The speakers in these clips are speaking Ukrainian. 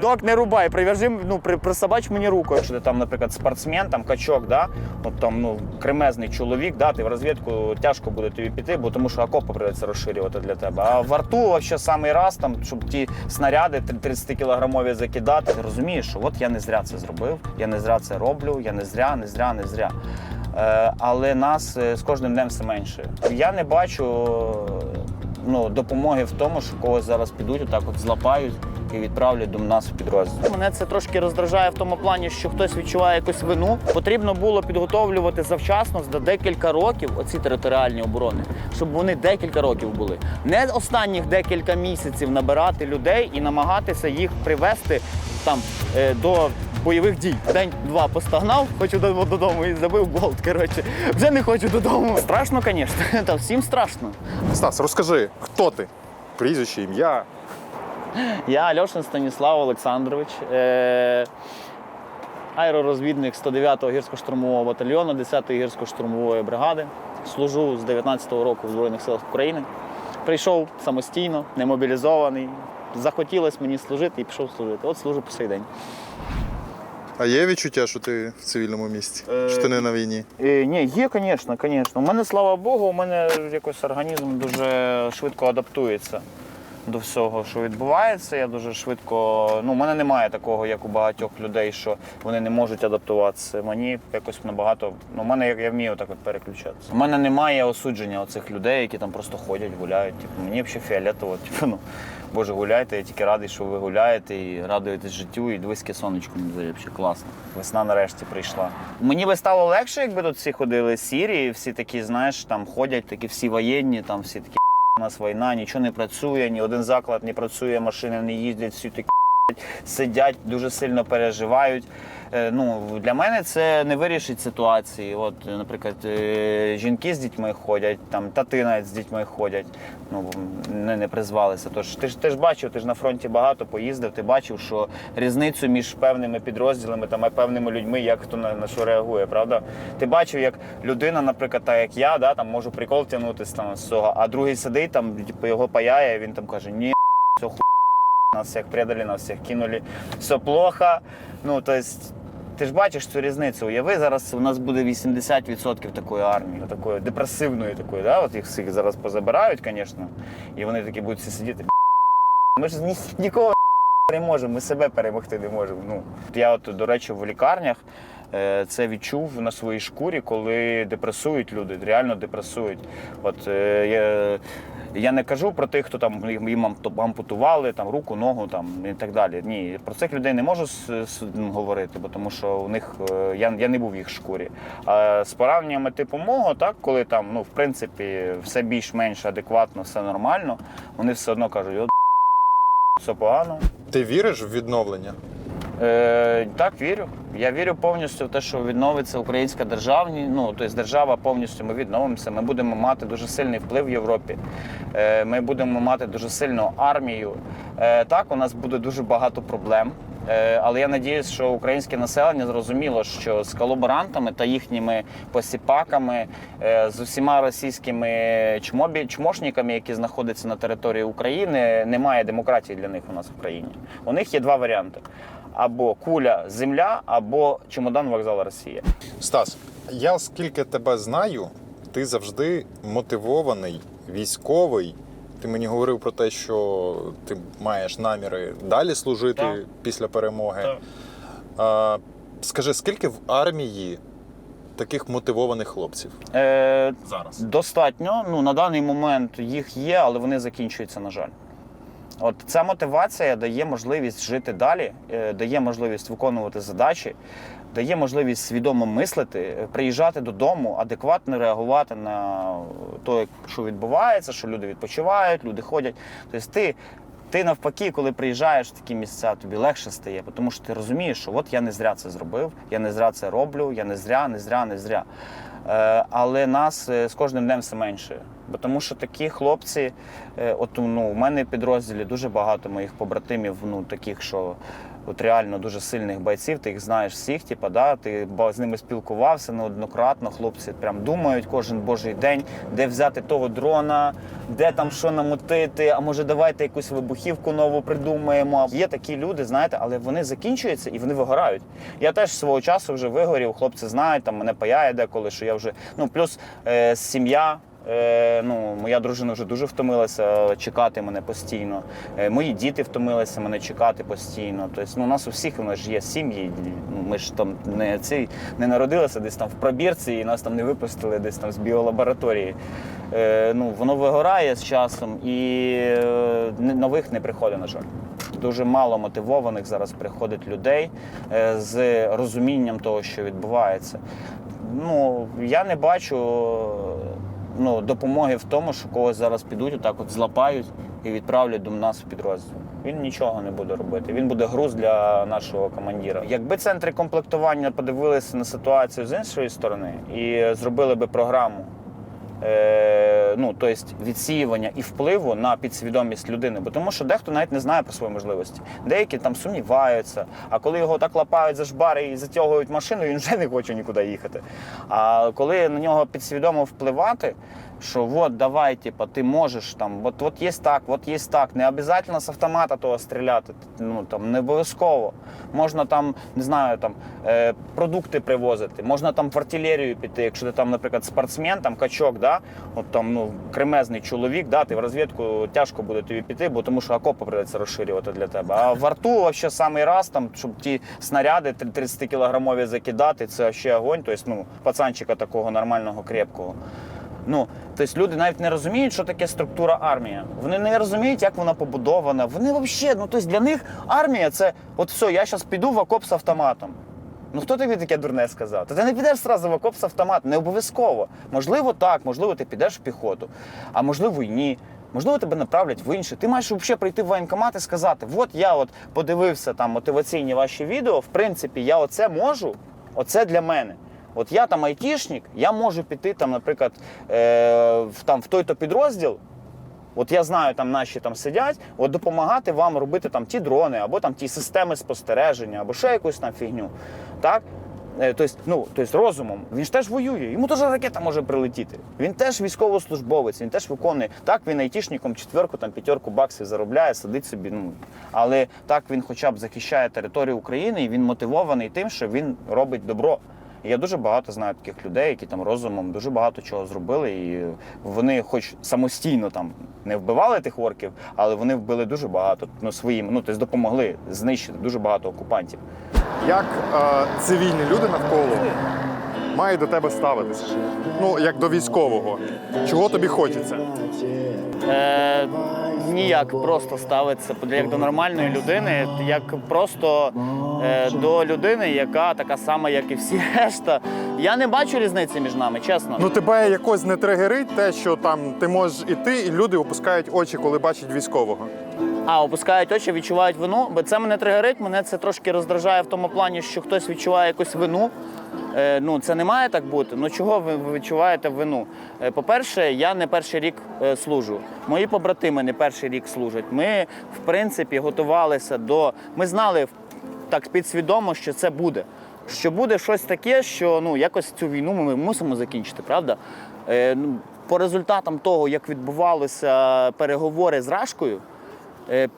Док, не рубай, прив'яжи, ну, при, присобач мені руку. Якщо ти там, наприклад, спортсмен, там качок, да? от там ну, кремезний чоловік, да? ти в розвідку тяжко буде тобі піти, бо тому що окопи придеться розширювати для тебе. А в арту взагалі самий раз, там, щоб ті снаряди 30 кілограмові закидати. Ти розумієш, що от я не зря це зробив, я не зря це роблю, я не зря, не зря, не зря. Е, але нас е, з кожним днем все менше. Я не бачу е, ну, допомоги в тому, що когось зараз підуть, отак от злапають і відправлять до нас в підрозділ. Мене це трошки роздражає в тому плані, що хтось відчуває якусь вину. Потрібно було підготовлювати завчасно за декілька років оці територіальні оборони, щоб вони декілька років були. Не останніх декілька місяців набирати людей і намагатися їх привести там е, до. Бойових дій день-два постагнав, хочу додому і забив болт. Коротше, вже не хочу додому. Страшно, звісно. Та всім страшно. Стас, розкажи, хто ти? Прізвище, ім'я. Я Альошин Станіслав Олександрович, е- аеророзвідник 109-го гірсько-штурмового батальйону 10-ї гірсько-штурмової бригади. Служу з 19-го року в Збройних силах України. Прийшов самостійно, немобілізований. Захотілося мені служити і пішов служити. От служу по сей день. А є відчуття, що ти в цивільному місці? Е, Що ти не на війні? Е, ні, є, звісно, звісно. У мене, слава Богу, у мене якось організм дуже швидко адаптується до всього, що відбувається. Я дуже швидко. Ну, у мене немає такого, як у багатьох людей, що вони не можуть адаптуватися. Мені якось набагато. Ну, у мене я, я вмію так от переключатися. У мене немає осудження оцих людей, які там просто ходять, гуляють. Типу, мені взагалі фіолетово. Типу, ну, Боже, гуляйте, я тільки радий, що ви гуляєте і радуєтесь життю, і дивись, сонечко взагалі класно. Весна нарешті прийшла. Мені би стало легше, якби тут всі ходили сірі, всі такі, знаєш, там ходять, такі всі воєнні, там всі такі нас війна, нічого не працює, ні один заклад не працює, машини не їздять, всі такі сидять, дуже сильно переживають. Е, Ну, для мене це не вирішить ситуації. От, наприклад, е, жінки з дітьми ходять, там тати з дітьми ходять, ну не, не призвалися. Тож ти ж ти ж бачив, ти ж на фронті багато поїздив, ти бачив, що різницю між певними підрозділами там, і певними людьми, як хто на, на що реагує, правда? Ти бачив, як людина, наприклад, та як я, да, там можу прикол тягнутися там з цього, а другий сидить, там, типу, його паяє, він там каже, ні, все ху нас всіх предали, нас всіх кинули, все плохо. Ну, то есть, ти ж бачиш цю різницю. Уяви, зараз у нас буде 80% такої армії, такої депресивної такої, да? От їх всіх зараз позабирають, звісно, і вони такі будуть всі сидіти. Ми ж ні, нікого не переможемо, ми себе перемогти не можемо. Ну, я от, до речі, в лікарнях е, це відчув на своїй шкурі, коли депресують люди, реально депресують. От е, я, я не кажу про тих, хто там їм ампутували там руку, ногу там і так далі. Ні, про цих людей не можу с- говорити, бо тому що у них е, я, я не був в їх шкурі. А з пораненнями типу мого, так, коли там, ну, в принципі, все більш-менш адекватно, все нормально, вони все одно кажуть, все погано. Ти віриш в відновлення? Е, так, вірю. Я вірю повністю в те, що відновиться українська державність. Ну, тобто держава повністю ми відновимося. Ми будемо мати дуже сильний вплив в Європі. Е, ми будемо мати дуже сильну армію. Е, так, у нас буде дуже багато проблем. Е, Але я надіюсь, що українське населення зрозуміло, що з колаборантами та їхніми посіпаками, е, з усіма російськими чмобі, чмошниками, які знаходяться на території України, немає демократії для них у нас в країні. У них є два варіанти: або куля земля, або чемодан вокзал Росія. Стас, я скільки тебе знаю, ти завжди мотивований, військовий. Ти мені говорив про те, що ти маєш наміри далі служити Так. після перемоги. Так. А, скажи, скільки в армії таких мотивованих хлопців? Е, Зараз. Достатньо. Ну, на даний момент їх є, але вони закінчуються, на жаль. От ця мотивація дає можливість жити далі, е, дає можливість виконувати задачі, дає можливість свідомо мислити, е, приїжджати додому, адекватно реагувати на те, що відбувається, що люди відпочивають, люди ходять. Тобто ти. Ти навпаки, коли приїжджаєш в такі місця, тобі легше стає, тому що ти розумієш, що от я не зря це зробив, я не зря це роблю, я не зря, не зря, не зря. Е, але нас з кожним днем все менше. Бо тому що такі хлопці, е, от ну, у мене в підрозділі дуже багато моїх побратимів, ну таких, що от реально дуже сильних бойців, ти їх знаєш всіх, типа, да, ти з ними спілкувався неоднократно. Хлопці прям думають кожен божий день, де взяти того дрона, де там що намутити, а може давайте якусь вибухівку нову придумаємо. Є такі люди, знаєте, але вони закінчуються і вони вигорають. Я теж свого часу вже вигорів, хлопці знають, там мене паяє деколи, що я вже ну плюс е, сім'я. Е, ну, моя дружина вже дуже втомилася чекати мене постійно. Е, мої діти втомилися мене чекати постійно. Тобто, ну, у нас у всіх у нас ж є сім'ї. Ну, ми ж там не ці не народилися десь там в пробірці, і нас там не випустили десь там з біолабораторії. Е, ну, воно вигорає з часом і е, нових не приходить, на жаль. Дуже мало мотивованих зараз приходить людей е, з розумінням того, що відбувається. Ну, я не бачу ну, допомоги в тому, що когось зараз підуть, отак от злапають і відправлять до нас в підрозділ. Він нічого не буде робити. Він буде груз для нашого командира. Якби центри комплектування подивилися на ситуацію з іншої сторони і зробили би програму. Е, ну, тобто відсіювання і впливу на підсвідомість людини, бо тому що дехто навіть не знає про свої можливості. Деякі там сумніваються, а коли його так лапають за жбари і затягують машину, він вже не хоче нікуди їхати. А коли на нього підсвідомо впливати, що от давай, типа, ти можеш там, от, от є так, от є так, не обов'язково з автомата того стріляти, ну там не обов'язково. Можна там, не знаю, там е, продукти привозити, можна там в артилерію піти, якщо ти там, наприклад, спортсмен, там качок, да, от там ну кремезний чоловік, да, ти в розвідку тяжко буде тобі піти, бо тому що окопи придеться розширювати для тебе. А в арту вообще самий раз, там, щоб ті снаряди 30 кілограмові закидати, це ще огонь. Тобто, ну, пацанчика такого нормального, крепкого. Ну, тобто люди навіть не розуміють, що таке структура армії. Вони не розуміють, як вона побудована. Вони взагалі, ну тобто для них армія це от все, я зараз піду в окоп з автоматом. Ну хто тобі таке дурне сказав? Та ти не підеш зразу в окоп з автоматом, не обов'язково. Можливо, так, можливо, ти підеш в піхоту, а можливо, і ні. Можливо, тебе направлять в інше. Ти маєш взагалі прийти в воєнкомат і сказати: от я от подивився там мотиваційні ваші відео, в принципі, я оце можу, оце для мене. От я там айтішник, я можу піти там, наприклад, е, в, там, в той-то підрозділ. От я знаю, там наші там сидять, от допомагати вам робити там ті дрони, або там ті системи спостереження, або ще якусь там фігню. Так? Е, Тобто, ну, тобто розумом, він ж теж воює, йому теж ракета може прилетіти. Він теж військовослужбовець, він теж виконує. Так, він айтішником четверку, там п'ятерку баксів заробляє, сидить собі. Ну, але так він хоча б захищає територію України і він мотивований тим, що він робить добро. І я дуже багато знаю таких людей, які там розумом дуже багато чого зробили, і вони, хоч самостійно там не вбивали тих орків, але вони вбили дуже багато ну, своїм, ну тобто допомогли знищити дуже багато окупантів. Як е, цивільні люди навколо мають до тебе ставитися? Ну, як до військового. Чого тобі хочеться? Е, ніяк просто ставиться як до нормальної людини, як просто е, до людини, яка така сама, як і всі решта. Я не бачу різниці між нами, чесно. Ну тебе якось не тригерить те, що там ти можеш іти, і люди опускають очі, коли бачать військового. А, опускають очі, відчувають вину, бо це мене тригерить, мене це трошки роздражає в тому плані, що хтось відчуває якусь вину. Е, ну, це не має так бути. Ну чого ви відчуваєте вину? Е, по-перше, я не перший рік е, служу. Мої побратими не перший рік служать. Ми, в принципі, готувалися до. Ми знали так підсвідомо, що це буде. Що буде щось таке, що ну якось цю війну ми мусимо закінчити, правда? Е, ну, по результатам того, як відбувалися переговори з Рашкою,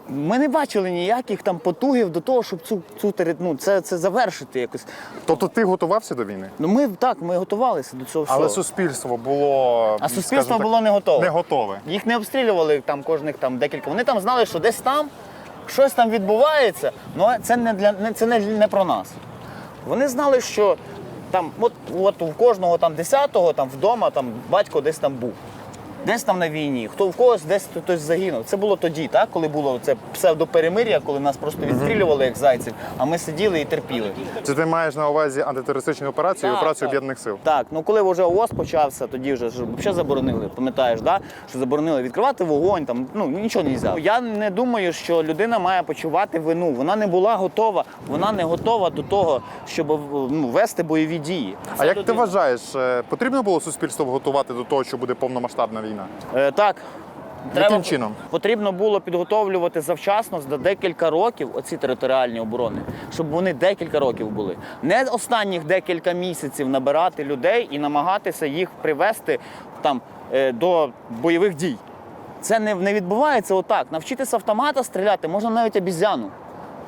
Ми не бачили ніяких там потугів до того, щоб цю, цю ну, це, це завершити якось. Тобто ти готувався до війни? Ну ми так, ми готувалися до цього всього. Але суспільство було. а суспільство так, було не готове. не готове. Їх не обстрілювали там кожних там декілька. Вони там знали, що десь там щось там відбувається, але це не для не це не, не про нас. Вони знали, що там, от, от у кожного там десятого там вдома там батько десь там був. Десь там на війні, хто в когось десь хтось загинув. Це було тоді, так, коли було це псевдоперемир'я, коли нас просто відстрілювали як зайців, а ми сиділи і терпіли. Чи ти маєш на увазі антитерористичну операцію і операцію об'єднаних сил? Так, ну коли вже ООС почався, тоді вже ж взагалі заборонили. Пам'ятаєш, да? що заборонили відкривати вогонь, там ну нічого не можна. Я не думаю, що людина має почувати вину. Вона не була готова, вона не готова до того, щоб ну, вести бойові дії. А Це як ти вважаєш, е, потрібно було суспільство готувати до того, що буде повномасштабна війна? Війна? Е, так. Яким чином? Потрібно було підготовлювати завчасно за декілька років оці територіальні оборони, щоб вони декілька років були. Не останніх декілька місяців набирати людей і намагатися їх привести там е, до бойових дій. Це не, не відбувається отак. Навчитися автомата стріляти можна навіть обізяну.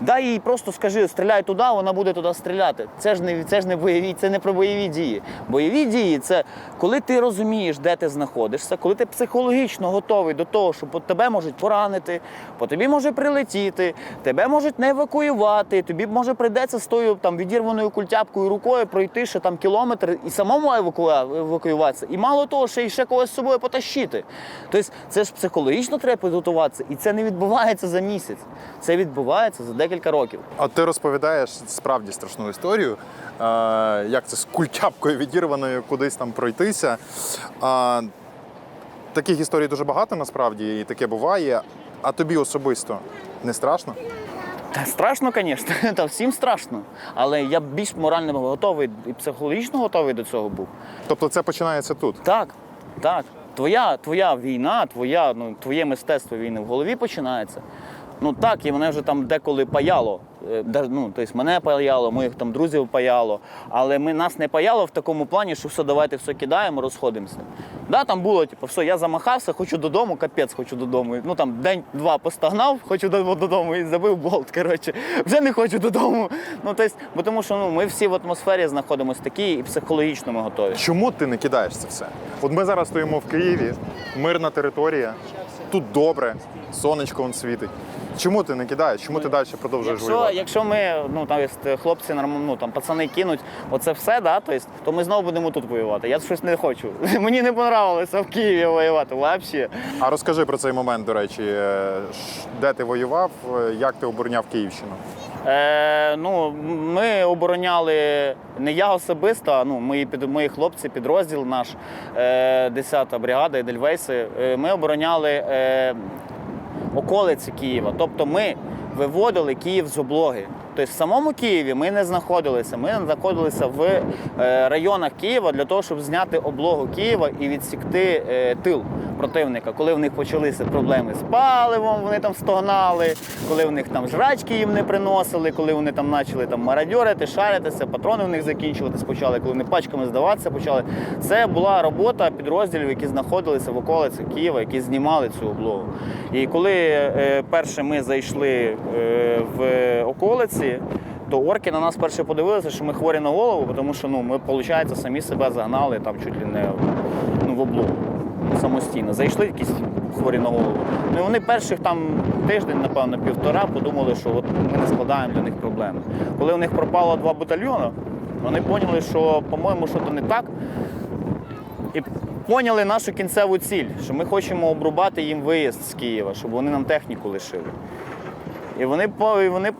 Дай їй просто скажи, стріляй туди, вона буде туди стріляти. Це ж не це ж не бойові, це не про бойові дії. Бойові дії це коли ти розумієш, де ти знаходишся, коли ти психологічно готовий до того, що по тебе можуть поранити, по тобі може прилетіти, тебе можуть не евакуювати, тобі може прийдеться з тою там відірваною культяпкою рукою пройти ще там кілометр і самому евакуа- евакуюватися. І мало того, ще й ще когось з собою потащити. Тобто це ж психологічно треба підготуватися, і це не відбувається за місяць. Це відбувається за декілька років. А ти розповідаєш справді страшну історію, е, як це з культяпкою відірваною кудись там пройтися. Таких історій дуже багато насправді, і таке буває. А тобі особисто не страшно? Та страшно, звісно, та всім страшно. Але я більш морально готовий і психологічно готовий до цього був. Тобто це починається тут. Так, так. Твоя, твоя війна, твоя, ну, твоє мистецтво війни в голові починається. Ну так, і мене вже там деколи паяло. Е, Ну, тобто мене паяло, моїх там друзів паяло. Але ми, нас не паяло в такому плані, що все, давайте все кидаємо, розходимося. Да, там було, типу, все, я замахався, хочу додому, капець, хочу додому. Ну там день-два постагнав, хочу додому і забив болт. Коротше, вже не хочу додому. Ну, тобто, тому що ну, ми всі в атмосфері знаходимося такі і психологічно ми готові. Чому ти не кидаєш це все? От ми зараз стоїмо в Києві, мирна територія, тут добре, сонечко он світить. Чому ти не кидаєш? Чому ти далі продовжуєш Якщо, воювати? якщо ми, ну там є хлопці ну, там пацани кинуть оце все, да, то, есть, то ми знову будемо тут воювати. Я щось не хочу. Мені не понравилося в Києві воювати взагалі. А розкажи про цей момент, до речі, е, де ти воював, е, як ти обороняв Київщину? Е, ну, ми обороняли не я особисто, а ну, мої, під, мої хлопці, підрозділ наш, е, 10-та бригада Едельвейси. Е, ми обороняли е, околиці Києва. Тобто ми виводили Київ з облоги. Тобто в самому Києві ми не знаходилися. Ми знаходилися в е, районах Києва для того, щоб зняти облогу Києва і відсікти е, тил противника. Коли в них почалися проблеми з паливом, вони там стогнали, коли в них там жрачки їм не приносили, коли вони там почали там мародьорити, шаритися, патрони в них закінчуватись почали, коли вони пачками здаватися почали. Це була робота підрозділів, які знаходилися в околицях Києва, які знімали цю облогу. І коли е, перше ми зайшли в околиці, то орки на нас перше подивилися, що ми хворі на голову, тому що ну, ми, виходить, самі себе загнали там чуть ли не ну, в облогу самостійно. Зайшли якісь хворі на голову. Ну і вони перших там тиждень, напевно, півтора подумали, що от ми не складаємо для них проблеми. Коли у них пропало два батальйони, вони поняли, що, по-моєму, що то не так. І поняли нашу кінцеву ціль, що ми хочемо обрубати їм виїзд з Києва, щоб вони нам техніку лишили. І вони, і вони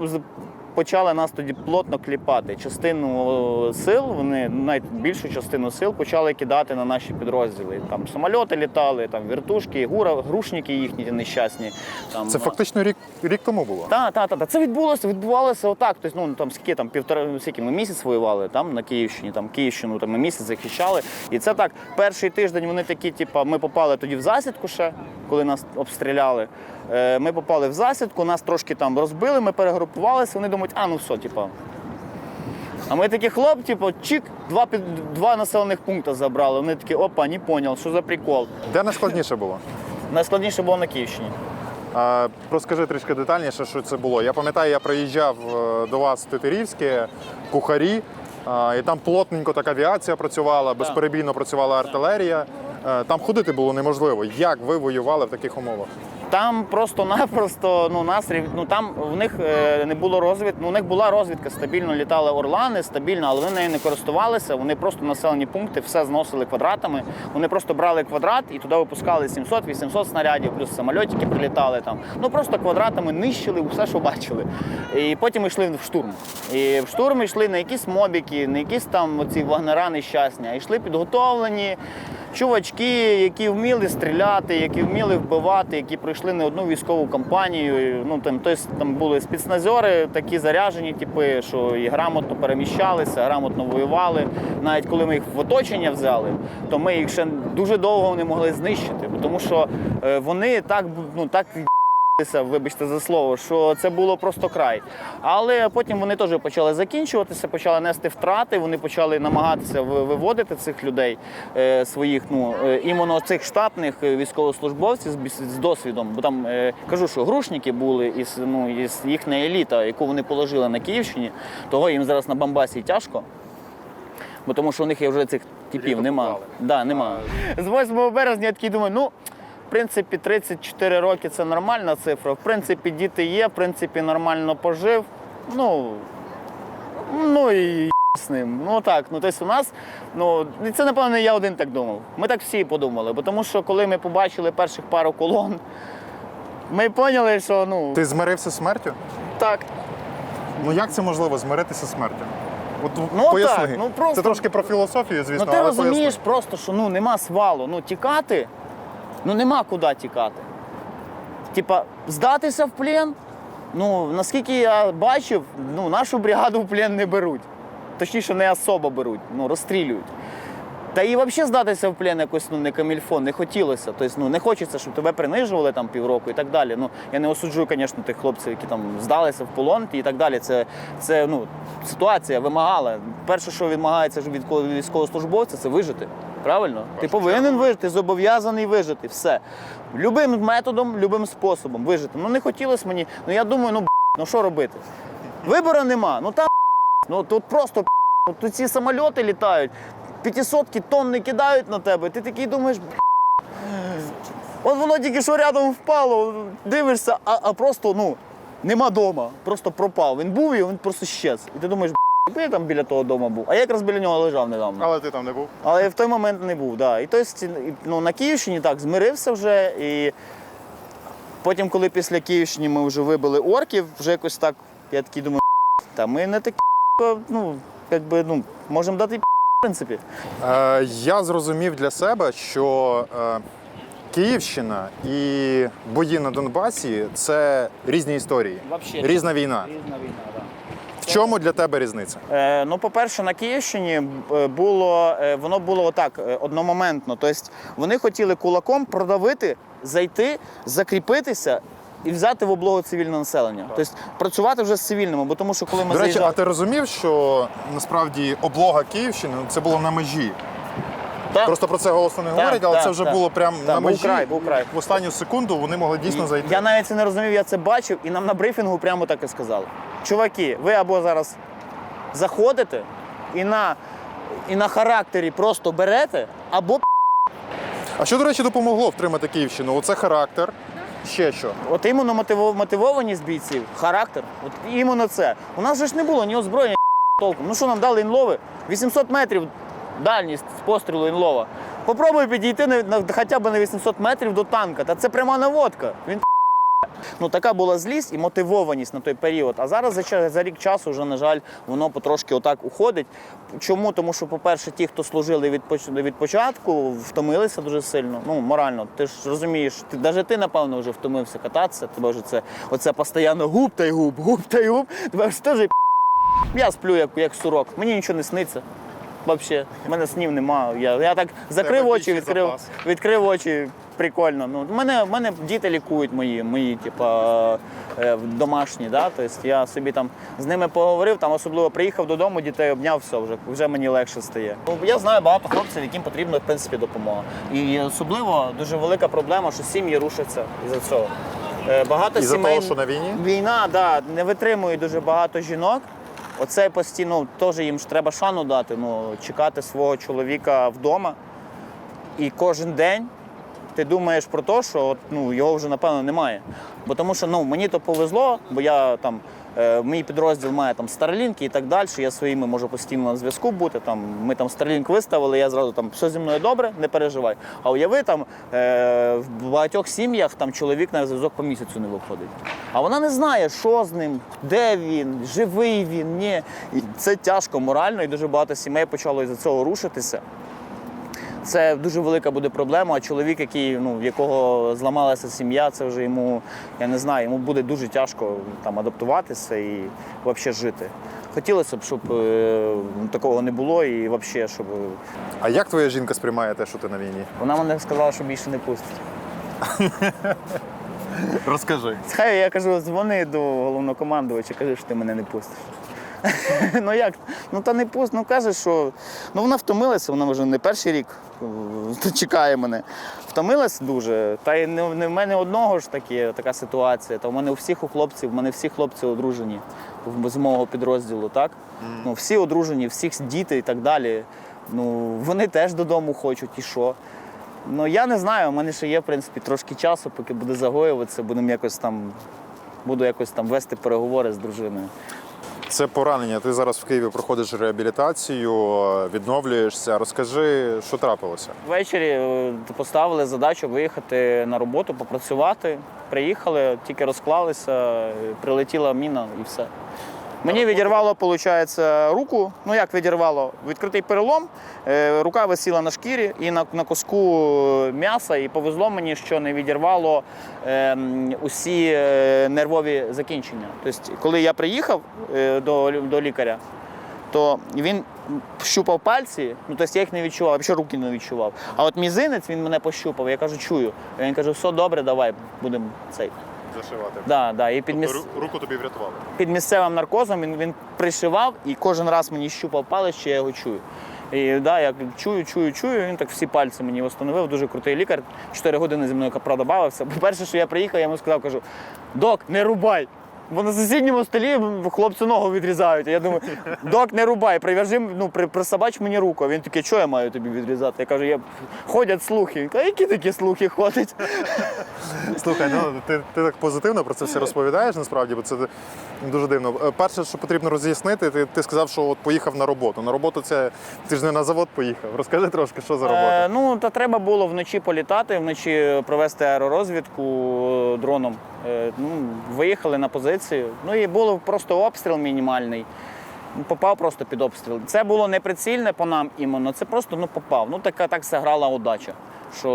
почали нас тоді плотно кліпати. Частину сил, вони навіть більшу частину сил почали кидати на наші підрозділи. Там самольоти літали, там вертушки, гура, грушники їхні нещасні. Там, Це фактично рік, рік тому було. так, так, так. Це відбулося, відбувалося отак. Тобто, ну там скільки там півтора, скільки ми місяць воювали там на Київщині, там Київщину там ми місяць захищали. І це так, перший тиждень вони такі, типу, ми попали тоді в засідку ще, коли нас обстріляли. Е, Ми попали в засідку, нас трошки там розбили, ми перегрупувалися, вони думають, а ну все, типу. А ми такі хлоп, типу, чик, два, під, два населених пункти забрали. Вони такі, опа, не понял, що за прикол. Де найскладніше було? Найскладніше було на Київщині. А, розкажи трішки детальніше, що це було. Я пам'ятаю, я приїжджав е, до вас в Титирівське, кухарі, а, і там плотненько така авіація працювала, безперебійно працювала артилерія. Е, Там ходити було неможливо. Як ви воювали в таких умовах? Там просто-напросто ну, нас рів- ну, там в них е, не було розвідки. Ну, у них була розвідка, стабільно літали орлани, стабільно, але вони нею не користувалися. Вони просто населені пункти все зносили квадратами. Вони просто брали квадрат і туди випускали 700-800 снарядів, плюс самольотики прилітали там. Ну просто квадратами нищили все, що бачили. І потім йшли в штурм. І в штурм йшли не якісь мобіки, не якісь там оці вагнера нещасні, а йшли підготовлені. Чувачки, які вміли стріляти, які вміли вбивати, які пройшли не одну військову кампанію. Ну там, тобто, там були спецназьори, такі заряжені, типи, що і грамотно переміщалися, грамотно воювали. Навіть коли ми їх в оточення взяли, то ми їх ще дуже довго не могли знищити, тому що е, вони так ну так Вибачте за слово, що це було просто край. Але потім вони теж почали закінчуватися, почали нести втрати. Вони почали намагатися виводити цих людей е, своїх, ну е, іменно цих штатних е, військовослужбовців з, з досвідом. Бо там е, кажу, що грушники були із ну із їхня еліта, яку вони положили на Київщині. Того їм зараз на Бамбасі тяжко. Бо тому що у них є вже цих типів нема. Да, нема. З 8 березня я такий думаю, ну. В принципі, 34 роки це нормальна цифра. В принципі, діти є, в принципі, нормально пожив. Ну, ну і з ним. Ну так, ну тобто у нас, ну це напевно не я один так думав. Ми так всі подумали. Бо тому що коли ми побачили перших пару колон, ми поняли, що ну Ти змирився з смертю? так. Ну як це можливо змиритися з смертю? От Ну, поясни. так, ну, просто- Це трошки про філософію, звісно, Ну ти але розумієш поясни. просто, що ну нема свалу. Ну тікати, ну нема куди тікати. Типа, здатися в плен. Ну, наскільки я бачив, ну, нашу бригаду в плен не беруть. Точніше, не особо беруть, ну, розстрілюють. Та і взагалі здатися в плен якось ну, не камільфон, не хотілося. Тобто, ну, не хочеться, щоб тебе принижували там півроку і так далі. Ну, я не осуджую, звісно, тих хлопців, які там здалися в полон і так далі. Це, це ну, ситуація вимагала. Перше, що вимагається від військовослужбовця, це вижити. Правильно? Ти повинен вижити, ти зобов'язаний вижити. Все. Любим методом, любим способом вижити. Ну не хотілося мені. Ну я думаю, ну б**, ну що робити? Вибору нема. Ну там ну тут просто б**, ну, тут ці самольоти літають, 500 тонни кидають на тебе. Ти такий думаєш, б**, от воно тільки що рядом впало, дивишся, а, а просто ну нема дома, просто пропав. Він був і він просто щез. І ти думаєш, б**, якби я там біля того дому був. А я якраз біля нього лежав недавно. Але ти там не був. Але я в той момент не був. Да. І тобто, ну, на Київщині так змирився вже. І потім, коли після Київщини ми вже вибили орків, вже якось так, я такий думаю, та ми не такі, ну, якби, ну, можемо дати в принципі. Е, я зрозумів для себе, що е, Київщина і бої на Донбасі це різні історії. Вообще. Різна війна. Різна війна. В чому для тебе різниця? Е, ну, по-перше, на Київщині е, було, е, воно було отак, е, одномоментно. Тобто вони хотіли кулаком продавити, зайти, закріпитися і взяти в облогу цивільне населення. Тобто працювати вже з цивільними, бо тому що коли ми До речі, заїжджали... а ти розумів, що насправді облога Київщини ну, це було на межі. Так. Просто про це голосно не говорять, але так, це вже так. було прямо Так, на був межі. край, був край. В останню секунду вони могли дійсно зайти. Я навіть це не розумів, я це бачив, і нам на брифінгу прямо так і сказали. Чуваки, ви або зараз заходите і на, і на характері просто берете, або А що, до речі, допомогло втримати Київщину? Оце характер. Ще що? От іменно мотиво- мотивованість бійців, характер, от іменно це. У нас же ж не було ні озброєння, ні толком. Ну що нам дали інлови? 800 метрів дальність з пострілу інлова. Попробуй підійти на, на, хоча б на 800 метрів до танка. Та це пряма наводка. Він Ну, така була злість і мотивованість на той період. А зараз за, за рік часу вже, на жаль, воно потрошки отак уходить. Чому? Тому що, по-перше, ті, хто служили від, від початку, втомилися дуже сильно. Ну, морально. Ти ж розумієш, ти, навіть ти, напевно, вже втомився кататися. Тебе вже це оце постійно губ та й губ, губ та й губ. Тебе ж теж я сплю як, як сурок. Мені нічого не сниться. Взагалі, в мене снів немає. Я, я так закрив Тебе очі, відкрив, запас. відкрив очі. Прикольно. Ну, мене, мене діти лікують мої, мої типа, е, домашні. Да? Тобто я собі там з ними поговорив, там особливо приїхав додому, дітей обняв, все, вже, вже мені легше стає. Ну, я знаю багато хлопців, яким потрібна в принципі допомога. І особливо дуже велика проблема, що сім'ї рушаться із-за цього. Е, Багато Із-за сімей... того, що на війні? Війна, да, не витримує дуже багато жінок. Оце постійно теж їм ж треба шану дати. Ну, чекати свого чоловіка вдома. І кожен день ти думаєш про те, що от, ну, його вже напевно немає. Бо тому що ну, мені то повезло, бо я там. е, Мій підрозділ має там Starlink і так далі. Я своїми можу постійно на зв'язку бути. Там ми там Starlink виставили, я зразу там все зі мною добре, не переживай. А уяви там е, в багатьох сім'ях там чоловік на зв'язок по місяцю не виходить. А вона не знає, що з ним, де він, живий він, ні. І це тяжко морально, і дуже багато сімей почало із-за цього рушитися. Це дуже велика буде проблема. А чоловік, який, ну, в якого зламалася сім'я, це вже йому, я не знаю, йому буде дуже тяжко там адаптуватися і взагалі жити. Хотілося б, щоб е, такого не було і взагалі, щоб А як твоя жінка сприймає те, що ти на війні? вона мене сказала, що більше не пустить. Розкажи. Хай я кажу, дзвони до головнокомандувача, кажи, що ти мене не пустиш. ну як? Ну та не пуст, ну каже, що ну вона втомилася, вона вже не перший рік е, чекає мене. Втомилась дуже. Та й не, не в мене одного ж такі, така ситуація. Та в мене у всіх у хлопців, в мене всі хлопці одружені з мого підрозділу, так? Ну, всі одружені, всіх діти і так далі. Ну, вони теж додому хочуть, і що? Ну я не знаю, у мене ще є, в принципі, трошки часу, поки буде загоюватися, будемо якось там. Буду якось там вести переговори з дружиною. Це поранення. Ти зараз в Києві проходиш реабілітацію, відновлюєшся. Розкажи, що трапилося? Ввечері е, поставили задачу виїхати на роботу, попрацювати. Приїхали, тільки розклалися, е, прилетіла міна і все. Мені відірвало, виходить, руку. Ну як відірвало? Відкритий перелом, е, рука висіла на шкірі і на, на куску м'яса. І повезло мені, що не відірвало е, усі е, нервові закінчення. Тобто, коли я приїхав е, до, до лікаря, то він щупав пальці, ну тобто я їх не відчував, взагалі руки не відчував. А от мізинець він мене пощупав, я кажу, чую. І він каже, все добре, давай, будемо цей. Зашивати. Да, да. І під, міс... руку тобі врятували. під місцевим наркозом він, він пришивав і кожен раз мені щупав палець, що я його чую. І да, я чую, чую, чую. Він так всі пальці мені встановив. Дуже крутий лікар. Чотири години зі мною правда бавився. По-перше, що я приїхав, я йому сказав, кажу: док, не рубай. Бо на сусідньому столі хлопцю ногу відрізають. Я думаю, док, не рубай, прив'яжи, ну, при, присобач мені руку. Він такий, що я маю тобі відрізати? Я кажу, я... ходять слухи. Він каже, які такі слухи ходять? Слухай, ну ти, ти так позитивно про це все розповідаєш насправді, бо це дуже дивно. Е, Перше, що потрібно роз'яснити, ти, ти сказав, що от поїхав на роботу. На роботу це ти ж не на завод поїхав. Розкажи трошки, що за робота. Е, ну, та треба було вночі політати, вночі провести аеророзвідку е, дроном. Е, ну, виїхали на позицію. Ну і був просто обстріл мінімальний. Ну, Попав просто під обстріл. Це було не прицільне по нам іменно, це просто ну, попав. Ну, така так зіграла удача. Що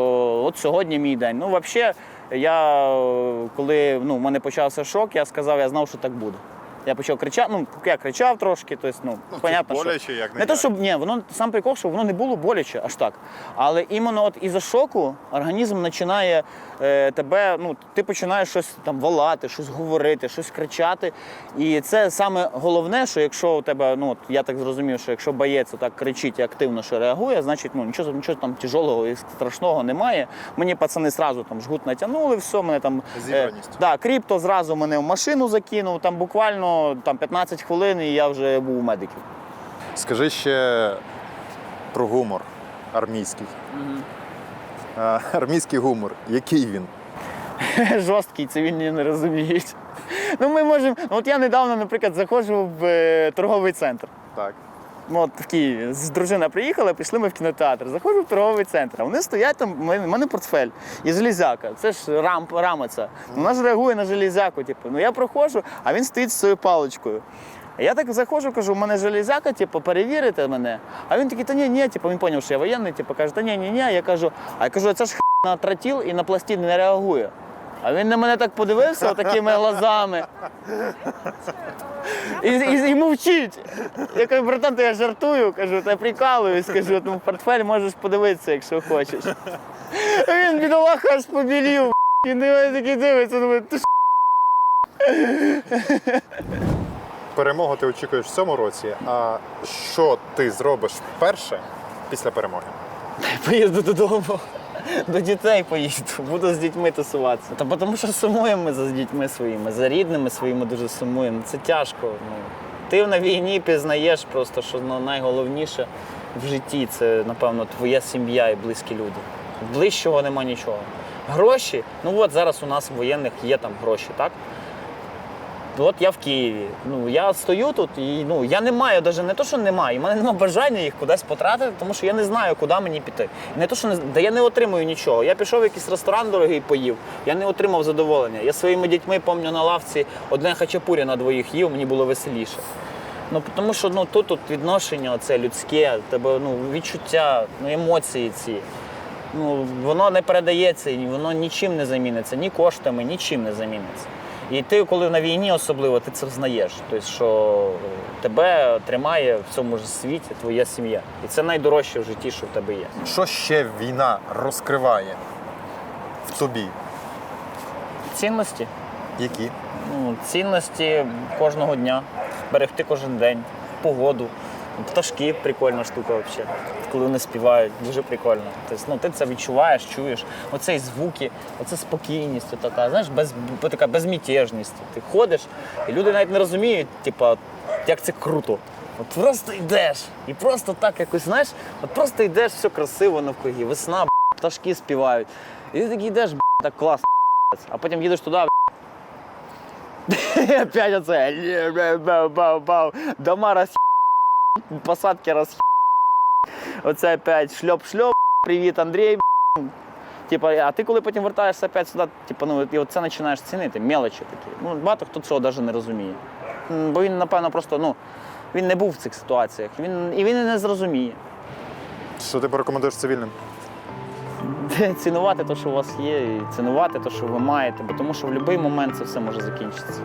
от сьогодні мій день. Ну, взагалі, я е, коли ну, в мене почався шок, я сказав, я знав, що так буде. Я почав кричати, ну я кричав трошки, тобто, ну, Ну, понятно, боляче, що як не не то, щоб ні, воно сам прикол, що воно не було боляче аж так. Але іменно от із-за шоку організм починає е, тебе, ну ти починаєш щось там волати, щось говорити, щось кричати. І це саме головне, що якщо у тебе, ну от я так зрозумів, що якщо боєць так кричить і активно що реагує, значить ну нічого нічого там тяжелого і страшного немає. Мені пацани зразу там жгут натягнули, все, мене там Зібраність. да, кріпто зразу мене в машину закинув. Там буквально там 15 хвилин, і я вже був у медиків. Скажи ще про гумор армійський. Е, Армійський гумор. Який він? жорсткий, цивільні не розуміють. Ну, ми можемо. От я недавно, наприклад, заходжу в е, торговий центр. Так. Ну, От в Києві. З дружина приїхала, пішли ми в кінотеатр. Заходжу в торговий центр. А вони стоять там, в мене, портфель і железяка. Це ж рам, рама ця. Вона ж реагує на железяку. Типу. Ну я проходжу, а він стоїть з своєю паличкою. Я так заходжу, кажу, у мене железяка, типу, перевірите мене. А він такий, та ні, ні, типу, він зрозумів, що я воєнний, типу, каже, та ні, ні, ні. Я кажу, а я кажу, це ж на тротіл і на пластин не реагує. А він на мене так подивився такими глазами. І, і, і мовчить. Я кажу, братан, то я жартую, кажу, та прикалуюсь, кажу, ну в портфель можеш подивитися, якщо хочеш. А він бідолаха аж побілів. І на мене такий дивиться, думаю, ти ж Перемогу ти очікуєш в цьому році. А що ти зробиш вперше після перемоги? поїду додому. До дітей поїду, буду з дітьми тусуватися. Та тому що сумуємо ми за дітьми своїми, за рідними своїми дуже сумуємо. Це тяжко. Ну, ти на війні пізнаєш просто, що ну, найголовніше в житті це, напевно, твоя сім'я і близькі люди. Ближчого нема нічого. Гроші, ну от зараз у нас в воєнних є там гроші, так? От я в Києві. Ну я стою тут і ну я не маю, навіть не то, що немає. У мене немає бажання їх кудись потратити, тому що я не знаю, куди мені піти. Не то, що не да я не отримую нічого. Я пішов в якийсь ресторан дорогий поїв. Я не отримав задоволення. Я своїми дітьми пам'ятаю на лавці одне хачапурі на двоїх їв, мені було веселіше. Ну тому що ну тут, тут відношення це людське, тебе ну відчуття, ну емоції ці. Ну воно не передається, воно нічим не заміниться, ні коштами, нічим не заміниться. І ти, коли на війні особливо, ти це знаєш. Тобто, що тебе тримає в цьому ж світі твоя сім'я. І це найдорожче в житті, що в тебе є. Що ще війна розкриває в тобі? Цінності. Які? Ну, цінності кожного дня, берегти кожен день, погоду. Пташки прикольна штука взагалі. Коли вони співають, дуже прикольно. Тобто, ну, ти це відчуваєш, чуєш. Оцей звуки, оце спокійність, така, знаєш, без, така безмятежність. Ти ходиш, і люди навіть не розуміють, типа, як це круто. От просто йдеш. І просто так якось, знаєш, от просто йдеш, все красиво навкруги, весна, пташки співають. І ти такий йдеш, так класно. А потім їдеш туди, і опять оце. Бау-бау-бау. Дома роз посадки роз Оце опять шльоп-шльоп. Привіт, Андрій. Типа, а ти коли потім вертаєшся опять сюди, типа, ну, і оце починаєш цінити, мелочі такі. Ну, багато хто цього навіть не розуміє. Бо він, напевно, просто ну, він не був в цих ситуаціях. Він, і він і не зрозуміє. Що ти порекомендуєш цивільним? Цінувати те, що у вас є, і цінувати те, що ви маєте, бо тому що в будь-який момент це все може закінчитися.